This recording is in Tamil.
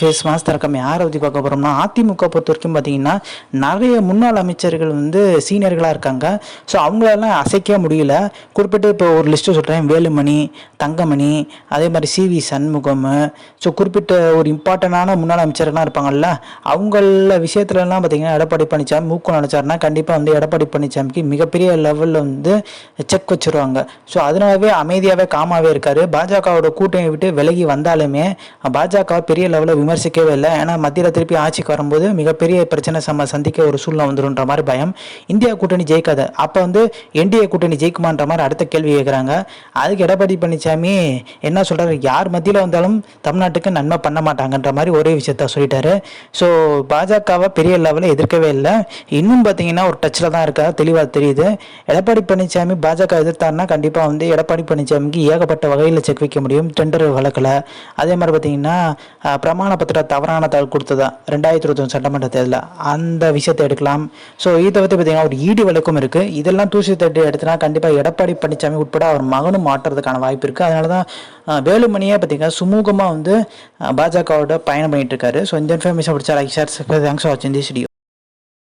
ஃபேஸ் மாஸ் திறக்கம் யாரை பற்றி பார்க்க போகிறோம்னா அதிமுக பொறுத்த வரைக்கும் பார்த்தீங்கன்னா நிறைய முன்னாள் அமைச்சர்கள் வந்து சீனியர்களாக இருக்காங்க. ஸோ அவங்களெல்லாம் அசைக்க முடியல. குறிப்பிட்டு இப்போ ஒரு லிஸ்ட்டு சொல்கிறேன் வேலுமணி தங்கமணி அதே மாதிரி சிவி சண்முகம் ஸோ குறிப்பிட்ட ஒரு இம்பார்ட்டண்டான முன்னாள் அமைச்சர்கள்லாம் இருப்பாங்கல்ல அவங்கள விஷயத்துலலாம் பார்த்தீங்கன்னா எடப்பாடி பழனிசாமி மூக்கம் நினச்சாருன்னா கண்டிப்பாக வந்து எடப்பாடி பழனிசாமிக்கு மிகப்பெரிய லெவலில் வந்து செக் வச்சுருவாங்க. ஸோ அதனாலவே அமைதியாகவே காமாவே இருக்காரு. பாஜகவோட கூட்டணி விட்டு விலகி வந்தாலுமே பாஜக பெரிய லெவலில் விமர்சிக்கவே இல்லை. ஏன்னா மத்தியில் திருப்பி ஆட்சிக்கு வரும்போது மிகப்பெரிய பிரச்சனை நம்ம சந்திக்க ஒரு சூழ்நிலை வந்துடும்ன்ற மாதிரி பயம். இந்தியா கூட்டணி ஜெயிக்காது. அப்போ வந்து என்டிஏ கூட்டணி ஜெயிக்குமான்ற மாதிரி அடுத்த கேள்வி கேட்குறாங்க அதுக்கு எடப்பாடி பழனிசாமி என்ன சொல்கிறாரு யார் மத்தியில் வந்தாலும் தமிழ்நாட்டுக்கு நன்மை பண்ண மாட்டாங்கன்ற மாதிரி ஒரே விஷயத்த சொல்லிட்டாரு. ஸோ பாஜகவை பெரிய லெவலில் எதிர்க்கவே இல்லை. இன்னும் பார்த்தீங்கன்னா ஒரு டச்சில் தான் இருக்கா. தெளிவாக தெரியுது. எடப்பாடி பழனிசாமி பாஜக எதிர்த்தாருன்னா கண்டிப்பாக வந்து எடப்பாடி பழனிசாமிக்கு ஏகப்பட்ட வகையில் செக் வைக்க முடியும். டெண்டர் வழக்கில். அதே மாதிரி பார்த்தீங்கன்னா பிரமாண பிரமாண பத்திரம் தவறான தகவல் கொடுத்ததா? ரெண்டாயிரத்தி இருபத்தொன்று சட்டமன்ற தேர்தலில் அந்த விஷயத்தை எடுக்கலாம். ஸோ இதை பற்றி பார்த்தீங்கன்னா ஒரு ஈடு வழக்கும் இருக்குது இதெல்லாம் தூசி தட்டு எடுத்துனா கண்டிப்பாக எடப்பாடி பழனிசாமி உட்பட அவர் மகனும் மாற்றுறதுக்கான வாய்ப்பு இருக்குது அதனால தான் வேலுமணியே பார்த்தீங்கன்னா சுமூகமாக வந்து பாஜகவோட பயணம் பண்ணிட்டு இருக்காரு. ஸோ இந்த இன்ஃபர்மேஷன் பிடிச்சா லைக் ஷேர் தேங்க்ஸ் ஃபார் வாட்சிங் திஸ் வீடியோ